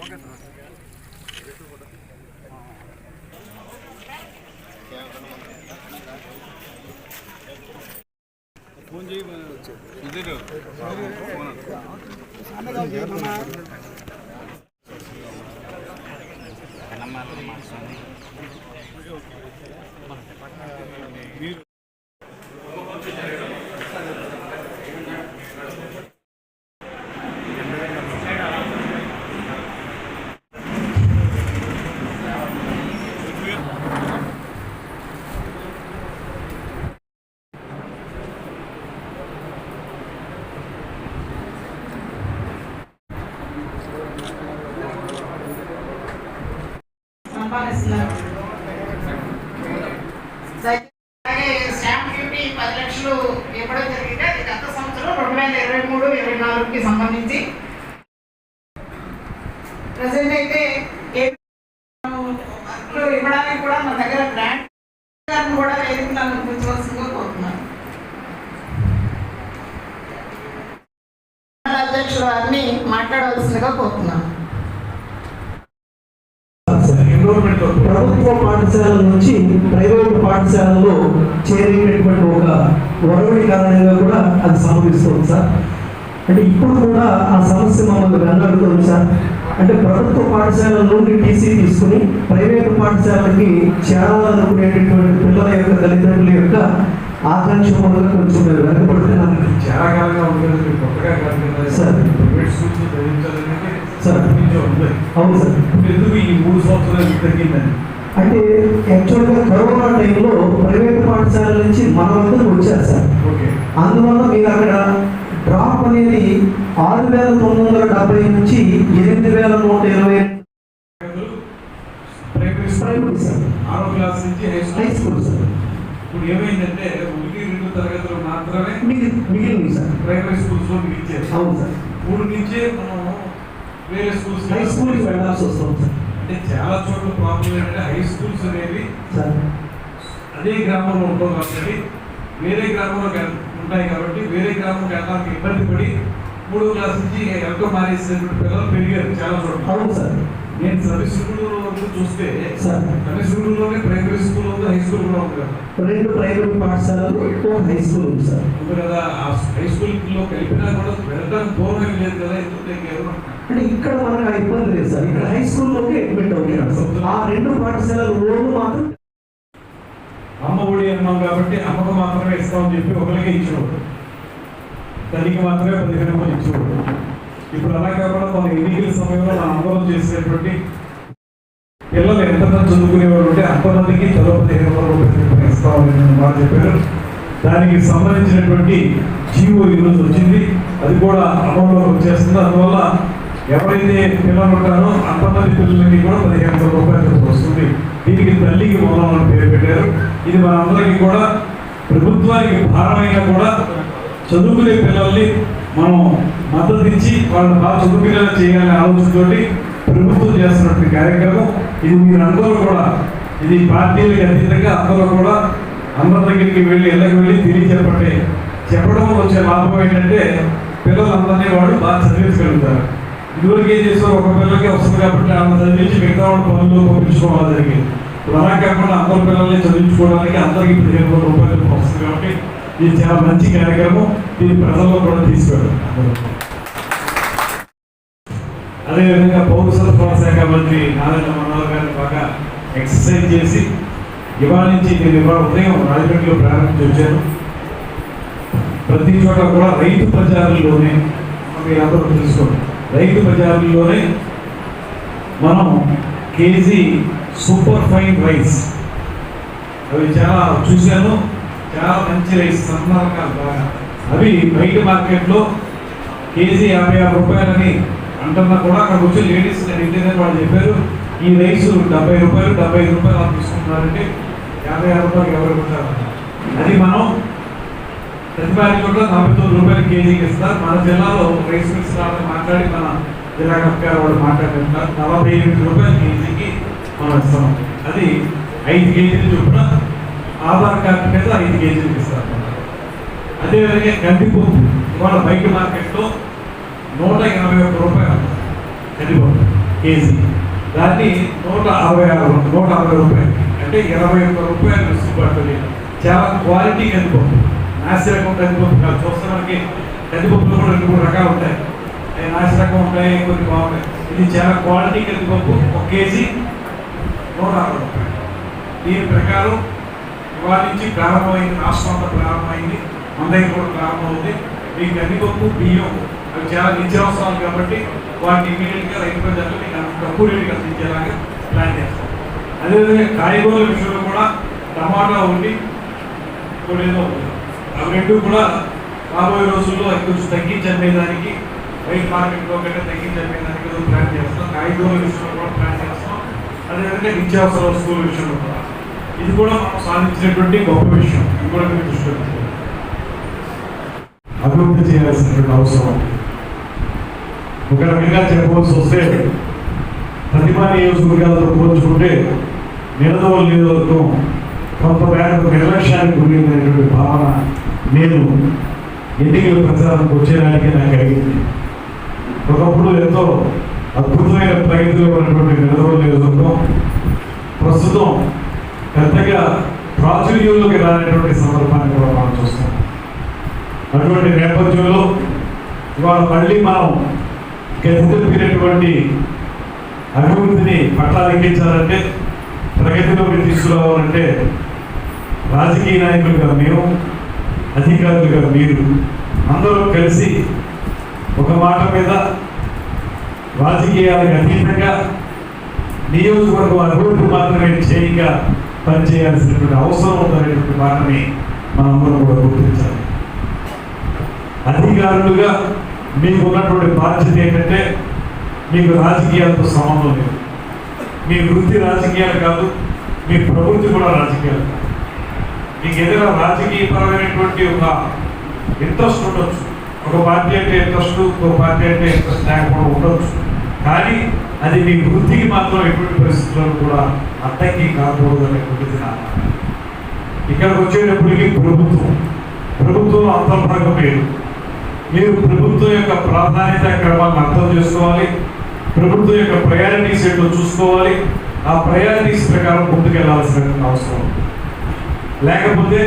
ఒక్కసారి సార్ అలాగే stamp duty పది లక్షలు ఇవ్వడం జరిగింది. అది గత సంవత్సరం రెండు వేల ఇరవై మూడు ఇరవై నాలుగుకి సంబంధించి. ప్రజెంట్ అయితే ఇవ్వడానికి కూడా మన దగ్గర గ్రాంట్ కూడా వేదికలు అనుమతించవలసిందిగా కోరుతున్నాను. అధ్యక్షుడు వారిని మాట్లాడవలసిందిగా కోరుతున్నాను. ప్రభుత్వ పాఠశాలల నుంచి ప్రైవేట్ పాఠశాలలో చేరేటటువంటి ఒక వరవడి కారణంగా కూడా అది సంభవిస్తుంది సార్. అంటే ఇప్పుడు కూడా ఆ సమస్య మమ్మల్ని వెంటాడుతుంది సార్. అంటే ప్రభుత్వ పాఠశాలల నుండి టీసీ తీసుకుని ప్రైవేట్ పాఠశాలకి చేరాలనుకునేటటువంటి పిల్లల యొక్క తల్లిదండ్రుల యొక్క ఆకాంక్ష మూలంగా కొంచెం మేము వెనకబడుతున్నాం చాలా కాలంగా ఉంటుంది కొత్తగా సార్. సార్. అవును సార్. ఎందుకు ఈ మూడు సంవత్సరాలు తగ్గిందని అంటే యాక్చువల్గా కరోనా టైంలో ప్రైవేట్ పాఠశాల నుంచి మన వద్దకు వచ్చారు సార్. అందువల్ల మీరు అక్కడ డ్రాప్ అనేది ఆరు వేల తొమ్మిది వందల డెబ్బై నుంచి ఎనిమిది వేల నూట ఇరవై ఆరో క్లాస్ నుంచి హై స్కూల్. సార్. ఇప్పుడు ఏమైందంటే ఒకటి రెండు తరగతులు మాత్రమే మిగిలి మిగిలింది సార్. ప్రైవేట్ స్కూల్స్లో ఇచ్చారు. అవును సార్. మూడు నుంచే మనం వేరే స్కూల్స్ హై స్కూల్కి వెళ్ళాల్సి వస్తుంది సార్. అంటే చాలా చోట్ల ప్రాబ్లం ఏంటంటే హై స్కూల్స్ అనేవి అదే గ్రామంలో ఉంటాం కాబట్టి వేరే గ్రామంలో ఉంటాయి కాబట్టి వేరే గ్రామంకి వెళ్ళడానికి ఇబ్బంది పడి మూడో క్లాస్ నుంచి ఎంతో మానేసినటువంటి పిల్లలు పెరిగారు చాలా చోట్ల. అవును సార్. నేను సర్వీసులు వరకు చూస్తే సార్ సర్వీసులోనే ప్రైమరీ స్కూల్ ఉంది హై స్కూల్ కూడా ఉంది కదా రెండు ప్రైవేట్ పాఠశాలలు ఒక హై స్కూల్ ఉంది సార్. కదా ఆ హై కలిపినా కూడా వెళ్ళడానికి దూరం లేదు కదా అంటే ఇక్కడ మనకు ఆ ఇబ్బంది లేదు సార్. ఇక్కడ హై స్కూల్లోకి అడ్మిట్ అవుతున్నాడు సార్. ఆ రెండు పాఠశాలల రోజు మాత్రం అమ్మ ఒడి అన్నాం కాబట్టి అమ్మకు మాత్రమే ఇస్తామని చెప్పి ఒకరికి ఇచ్చేవాడు తల్లికి మాత్రమే పదిహేను వందలు ఇచ్చేవాడు ఇప్పుడు అలా కాకుండా మన ఎన్నికల సమయంలో మన ఆందోళన చేసేటువంటి పిల్లలు ఎంతమంది చదువుకునేవాడు ఉంటే అంతమందికి చదువు పదిహేను ఇస్తామని మాట చెప్పారు. దానికి సంబంధించినటువంటి జీవో ఈరోజు వచ్చింది. అది కూడా అమల్లోకి వచ్చేస్తుంది. అందువల్ల ఎవరైతే పిల్లలు ఉంటారో అంతమంది పిల్లలకి కూడా పదిహేను వందల రూపాయలు వస్తుంది. దీనికి తల్లికి మూలం అని పేరు పెట్టారు. ఇది మన అందరికీ కూడా ప్రభుత్వానికి భారమైనా కూడా చదువుకునే పిల్లల్ని మనం మద్దతు ఇచ్చి వాళ్ళని బాగా చదువుకునేలా చేయాలనే ఆలోచనతోటి ప్రభుత్వం చేస్తున్నటువంటి కార్యక్రమం. ఇది మీరు కూడా ఇది పార్టీలకు అతీతంగా అందరూ కూడా అందరి దగ్గరికి వెళ్ళి ఇళ్ళకి వెళ్ళి తెలియచెప్పండి చెప్పడం. వచ్చే లాభం ఏంటంటే పిల్లలందరినీ వాడు బాగా చదివించగలుగుతారు. ఇదివరకు ఏం చేస్తారు ఒక పిల్లలకి వస్తుంది కాబట్టి ఆమె చదివించి మిగతా వాడు పనులు పంపించుకోవాలి జరిగింది అలా కాకుండా అందరి పిల్లల్ని చదివించుకోవడానికి అందరికీ పదిహేను వందల రూపాయలు వస్తుంది కాబట్టి ఇది చాలా మంచి కార్యక్రమం. దీన్ని ప్రజల్లో కూడా తీసుకెళ్ళాలి అదేవిధంగా పౌర శాఖ మంత్రి నారాయణ మనోహర్ గారిని బాగా ఎక్సర్సైజ్ చేసి ఇవాళ నుంచి నేను ఇవాళ ఉదయం రాజమండ్రిలో ప్రారంభించి వచ్చాను ప్రతి చోట కూడా రైతు బజార్లోనే మీరందరూ తెలుసుకోండి. రైతు బజార్లోనే మనం కేజీ సూపర్ ఫైన్ రైస్. అవి చాలా చూశాను. చాలా మంచి రైస్ సన్న రకాలు బాగా. అవి బయట మార్కెట్లో కేజీ యాభై ఆరు రూపాయలని అంటున్నా కూడా అక్కడ వచ్చి లేడీస్ ఇంటీరియర్ వాళ్ళు చెప్పారు ఈ రైస్ డెబ్బై రూపాయలు డెబ్బై ఐదు రూపాయలు వాళ్ళు తీసుకుంటున్నారంటే యాభై ఆరు రూపాయలు ఎవరు ఉంటారు అది మనం ప్రతిపాది చోట్ల నలభై తొమ్మిది రూపాయలు కేజీకి ఇస్తారు. మన జిల్లాలో రైస్ మిక్స్ రావాలని మాట్లాడి మన జిల్లా కలెక్టర్ వాళ్ళు మాట్లాడుతున్నారు నలభై ఎనిమిది రూపాయల కేజీకి మనం ఇస్తాం. అది ఐదు కేజీలు చొప్పున ఆధార్ కార్డు మీద ఐదు కేజీలు ఇస్తారు. అదేవిధంగా కందిపప్పు ఇవాళ బయట మార్కెట్లో నూట ఎనభై ఒక్క రూపాయలు కందిపప్పు కేజీ. దాన్ని నూట అరవై ఆరు నూట అరవై రూపాయలు. అంటే ఇరవై ఒక్క రూపాయలు వెసులుబాటు చాలా క్వాలిటీ కందిపప్పు నాసిరకం కందిపప్పు కాదు చూస్తానికి కందిపప్పులు కూడా రెండు మూడు రకాలు ఉంటాయి. నాసి నాసిరకం ఉంటాయి కొన్ని బాగుంటాయి. ఇది చాలా క్వాలిటీ కందిపప్పు ఒక కేజీ నూట అరవై రూపాయలు. దీని ప్రకారం ఇవాళ నుంచి ప్రారంభమైంది రాష్ట్రం అంతా ప్రారంభమైంది. మన దగ్గర కూడా ప్రారంభమవుతుంది. ఈ కందిపప్పు బియ్యం. అవి చాలా నిత్యావసరాలు కాబట్టి వాటిని ఇమీడియట్గా రైతు ప్రజలకు మీకు తక్కువ రేటుకి అందించేలాగా ప్లాన్ చేస్తాం అదేవిధంగా కాయగూరల విషయంలో కూడా టమాటా ఉండి కొనేదో అవి రెండు కూడా రాబోయే రోజుల్లో అవి కొంచెం తగ్గించడానికి రైతు మార్కెట్లో కంటే తగ్గించడానికి ఏదో ప్లాన్ చేస్తాం. కాయగూరల విషయంలో కూడా ప్లాన్ చేస్తాం. అదేవిధంగా నిత్యావసర వస్తువుల విషయంలో కూడా. ఇది కూడా మనం సాధించినటువంటి గొప్ప విషయం. ఇది కూడా మీరు దృష్టిలో అభివృద్ధి చేయాల్సినటువంటి అవసరం ఒక రకంగా చెప్పవలసి వస్తే ప్రతిభా నియోజకవర్గాలతో పోల్చుకుంటే నిలదవల నియోజకవర్గం కొంతమేరకు నిర్లక్ష్యానికి గురైనటువంటి భావన నేను ఎన్నికల ప్రచారానికి వచ్చేదానికి నాకు కలిగింది. ఒకప్పుడు ఎంతో అద్భుతమైన ప్రగతిలో ఉన్నటువంటి నిలదవల నియోజకవర్గం ప్రస్తుతం పెద్దగా ప్రాచుర్యంలోకి రానటువంటి సందర్భాన్ని కూడా మనం చూస్తాం. అటువంటి నేపథ్యంలో ఇవాళ మళ్ళీ మనం గతితప్పినటువంటి అభివృద్ధిని పట్టాలెక్కించాలంటే ప్రగతిలోకి తీసుకురావాలంటే రాజకీయ నాయకులుగా మేము అధికారులుగా మీరు అందరూ కలిసి ఒక మాట మీద రాజకీయాలకు అతీతంగా నియోజకవర్గం అభివృద్ధి మాత్రమే చేయక పనిచేయాల్సినటువంటి అవసరం ఉందనేటువంటి మాటని మనందరం కూడా గుర్తించాలి. అధికారులుగా మీకు ఉన్నటువంటి బాధ్యత ఏంటంటే మీకు రాజకీయాలతో సంబంధం లేదు. మీ వృత్తి రాజకీయాలు కాదు మీ ప్రవృత్తి కూడా రాజకీయాలు కాదు. మీకు ఏదైనా రాజకీయపరమైనటువంటి ఒక ఇంట్రెస్ట్ ఉండొచ్చు. ఒక పార్టీ అంటే ఇంట్రెస్ట్ ఒక పార్టీ అంటే ఇంట్రెస్ట్ లేకపోవడం ఉండొచ్చు. కానీ అది మీ వృత్తికి మాత్రం ఎటువంటి పరిస్థితుల్లో కూడా అడ్డంకి కాకూడదు అనేటువంటిది నా ఇక్కడికి వచ్చేటప్పటికి ప్రభుత్వం. ప్రభుత్వం అంతర్భాగం లేదు. మీరు ప్రభుత్వం యొక్క ప్రాధాన్యత క్రమాన్ని అర్థం చేసుకోవాలి. ప్రభుత్వం యొక్క ప్రయారిటీస్ ఏంటో చూసుకోవాలి. ఆ ప్రయారిటీస్ ప్రకారం ముందుకెళ్ళాల్సిన అవసరం లేకపోతే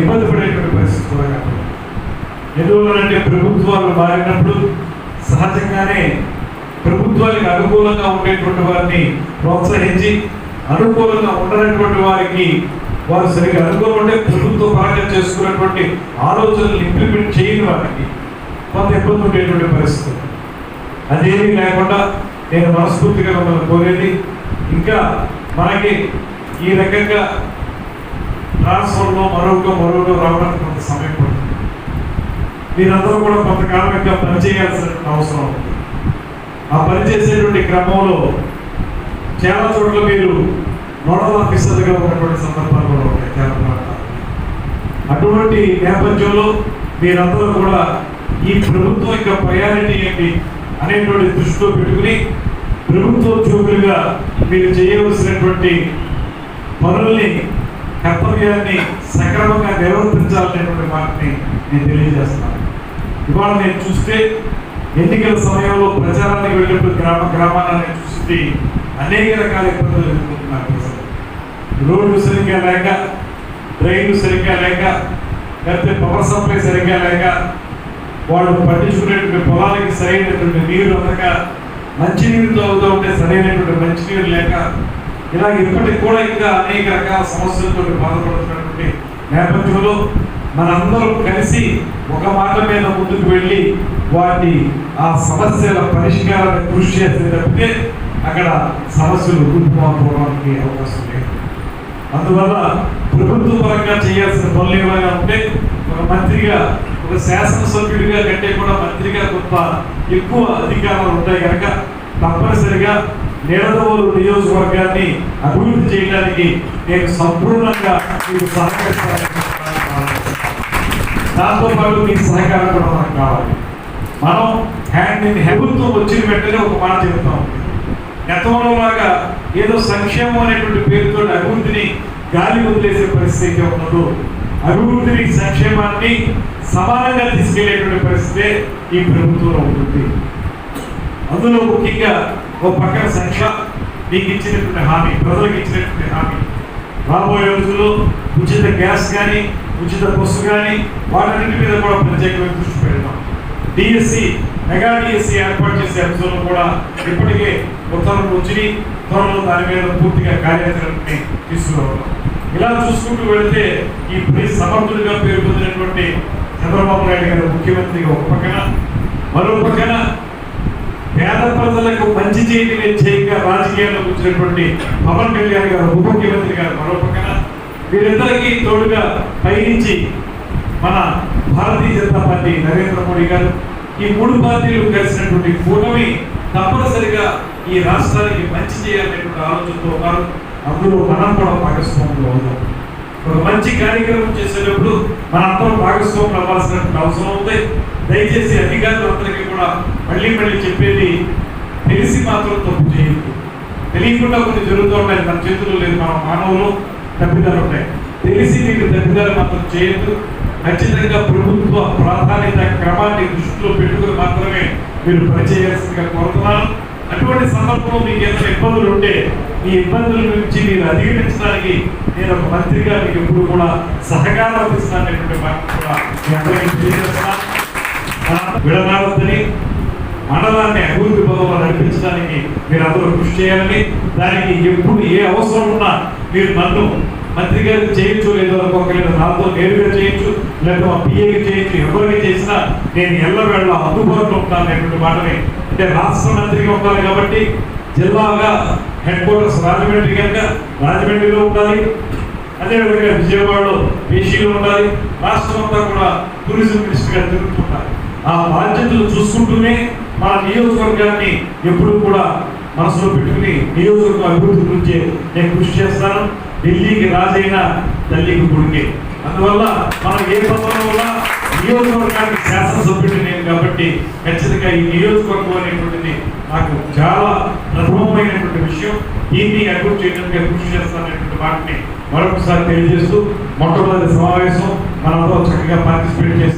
ఇబ్బంది పడేటువంటి పరిస్థితి కూడా కాదు. ఎందువల్లంటే ప్రభుత్వాలు మారినప్పుడు సహజంగానే ప్రభుత్వానికి అనుకూలంగా ఉండేటువంటి వారిని ప్రోత్సహించి అనుకూలంగా ఉండనటువంటి వారికి వారు సరిగ్గా అనుకూలం ఉంటే ప్రభుత్వం చేసుకున్నటువంటి ఆలోచనలు ఇంప్లిమెంట్ చేయని వారికి కొంత ఇబ్బంది ఉండేటువంటి పరిస్థితి. అదేమీ లేకుండా నేను మనస్ఫూర్తిగా మిమ్మల్ని కోరేది ఇంకా మనకి ఈ రకంగా ట్రాన్స్ఫర్లో మరొక మరొక రావడానికి కొంత సమయం పడుతుంది. మీరందరూ కూడా కొంతకాలం ఇంకా పనిచేయాల్సిన అవసరం ఉంది. ఆ పనిచేసేటువంటి క్రమంలో చాలా చోట్ల మీరు నోడల్ ఆఫీసర్గా ఉన్నటువంటి సందర్భాలు కూడా ఉంటాయి. చాలా ప్రాంతాలు అటువంటి నేపథ్యంలో మీరందరూ కూడా ఈ ప్రభుత్వం యొక్క ప్రయారిటీ ఏంటి అనేటువంటి దృష్టిలో పెట్టుకుని ప్రభుత్వోద్యోగులుగా మీరు చేయవలసినటువంటి పనుల్ని కర్తవ్యాన్ని సక్రమంగా నిర్వర్తించాలనేటువంటి మాటని నేను తెలియజేస్తున్నాను. ఇవాళ నేను చూస్తే ఎన్నికల సమయంలో ప్రచారానికి వెళ్ళినప్పుడు గ్రామ గ్రామాలను చూస్తే అనేక రకాల ఇబ్బందులు ఎదుర్కొంటున్నారు రోడ్లు సరిగ్గా లేక డ్రైన్లు సరిగ్గా లేక లేకపోతే పవర్ సప్లై సరిగ్గా లేక వాళ్ళు పట్టించుకునేటువంటి పొలాలకి సరైనటువంటి నీరు అందక మంచినీరు తాగుతూ ఉంటే సరైనటువంటి మంచినీరు లేక ఇలా ఇప్పటికి కూడా ఇంకా అనేక రకాల సమస్యలతో బాధపడుతున్నటువంటి నేపథ్యంలో మనందరం కలిసి ఒక మాట మీద ముందుకు వెళ్ళి వాటి ఆ సమస్యల పరిష్కారాన్ని కృషి చేస్తే తప్పితే అక్కడ సమస్యలు రూపుమాపోవడానికి అవకాశం లేదు. అందువల్ల ప్రభుత్వ పరంగా చేయాల్సిన పనులు ఏమైనా ఉంటే ఒక మంత్రిగా ఒక శాసనసభ్యుడిగా కంటే కూడా మంత్రిగా గొప్ప ఎక్కువ అధికారాలు ఉంటాయి కనుక తప్పనిసరిగా నిడదవోలు నియోజకవర్గాన్ని అభివృద్ధి చేయడానికి నేను సంపూర్ణంగా మీకు సహకరిస్తాను దాంతో పాటు మీ సహకారం కూడా మనకు కావాలి. మనం హ్యాండ్ ఇన్ ప్రభుత్వం వచ్చిన వెంటనే ఒక మాట చెప్తాం. గతంలో లాగా ఏదో సంక్షేమం అనేటువంటి పేరుతో అభివృద్ధిని గాలి వదిలేసే పరిస్థితి ఉన్నదో అభివృద్ధిని సంక్షేమాన్ని సమానంగా తీసుకెళ్ళేటువంటి పరిస్థితే ఈ ప్రభుత్వంలో ఉంటుంది. అందులో ముఖ్యంగా ఓ పక్కన సంఖ్య మీకు ఇచ్చినటువంటి హామీ ప్రజలకు ఇచ్చినటువంటి హామీ. రాబోయే రోజుల్లో ఉచిత గ్యాస్ కానీ ఉచిత బస్సు కానీ వాటన్నిటి మీద కూడా ప్రత్యేకమైన దృష్టి పెడతాం. డిఎస్సి మెగా డిఎస్సి ఏర్పాటు చేసే అంశంలో కూడా ఇప్పటికే ఉత్తర్వులు వచ్చినాయి. త్వరలో దాని మీద పూర్తిగా కార్యాచరణని తీసుకురావడం. ఇలా చూసుకుంటూ వెళితే ఈ ప్రీ సమర్థుడిగా పేరు పొందినటువంటి చంద్రబాబు నాయుడు గారు ముఖ్యమంత్రిగా ఒక పక్కన మరో పక్కన పేద ప్రజలకు మంచి చేయటమే చేయక రాజకీయాల్లోకి వచ్చినటువంటి పవన్ కళ్యాణ్ గారు ఉప ముఖ్యమంత్రి గారు మరో పక్కన. వీరిద్దరికీ తోడుగా పయనించి మన భారతీయ జనతా పార్టీ నరేంద్ర మోడీ గారు ఈ మూడు పార్టీలు కలిసినటువంటి కూటమి తప్పనిసరిగా ఈ రాష్ట్రానికి మంచి చేయాలనేటువంటి ఆలోచనతో ఉన్నారు అందులో మనం కూడా భాగస్వాములు అవుతాం ఒక మంచి కార్యక్రమం చేసేటప్పుడు మనందరం భాగస్వాములు అవ్వాల్సినటువంటి అవసరం ఉంది. దయచేసి అధికారులందరికీ కూడా మళ్ళీ మళ్ళీ చెప్పేది తెలిసి మాత్రం తప్పు చేయదు తెలియకుండా కొన్ని జరుగుతూ ఉంటాయి మన చేతుల్లో లేదు. మన మానవులు తప్పిదాలు ఉంటాయి తెలిసి మీకు తప్పిదాలు మాత్రం చేయొద్దు. ఖచ్చితంగా ప్రభుత్వ ప్రాధాన్యత క్రమాన్ని దృష్టిలో పెట్టుకుని మాత్రమే మీరు పనిచేయాల్సిందిగా కోరుతున్నాను. అటువంటి సందర్భంలో మీకు ఏదైనా ఇబ్బందులు ఉంటే మీ ఇబ్బందుల నుంచి మీరు అధిగమించడానికి నేను ఒక మంత్రిగా మీకు ఎప్పుడు కూడా సహకారం అందిస్తానటువంటి మాట కూడా మీ అందరికీ తెలియజేస్తున్నాను మండలాన్ని అభివృద్ధి పదంలో నడిపించడానికి మీరు అందరూ కృషి చేయాలని దానికి ఎప్పుడు ఏ అవసరం ఉన్నా మీరు నన్ను మంత్రి గారికి చేయొచ్చు లేదో అనుకోకలేదు నాతో నేరుగా చేయొచ్చు లేదా మా పిఏకి చేయొచ్చు ఎవరికి చేసినా నేను ఎల్లవేళ అందుబాటులో ఉంటాను అనేటువంటి మాటని అంటే రాష్ట్ర మంత్రిగా ఉండాలి కాబట్టి జిల్లాగా హెడ్ క్వార్టర్స్ రాజమండ్రి కనుక రాజమండ్రిలో ఉండాలి. అదేవిధంగా విజయవాడలో పేషీలో ఉండాలి. రాష్ట్రం అంతా కూడా టూరిజం మినిస్టర్గా తిరుగుతుంటారు. ఆ బాధ్యతలు చూసుకుంటూనే మన నియోజకవర్గాన్ని ఎప్పుడు కూడా మనసులో పెట్టుకుని నియోజకవర్గం అభివృద్ధి గురించి నేను కృషి చేస్తాను. ఢిల్లీకి రాజైన తల్లికి గుడికి అందువల్ల మనం ఏ పదంలో నియోజకవర్గానికి శాసనసభ్యుడు నేను కాబట్టి ఖచ్చితంగా ఈ నియోజకవర్గం అనేటువంటిది నాకు చాలా ప్రథమమైనటువంటి విషయం. దీన్ని అభివృద్ధి చేయడానికి కృషి చేస్తానటువంటి మాటని మరొకసారి తెలియజేస్తూ మొట్టమొదటి సమావేశం మనందరం చక్కగా పార్టిసిపేట్ చేస్తూ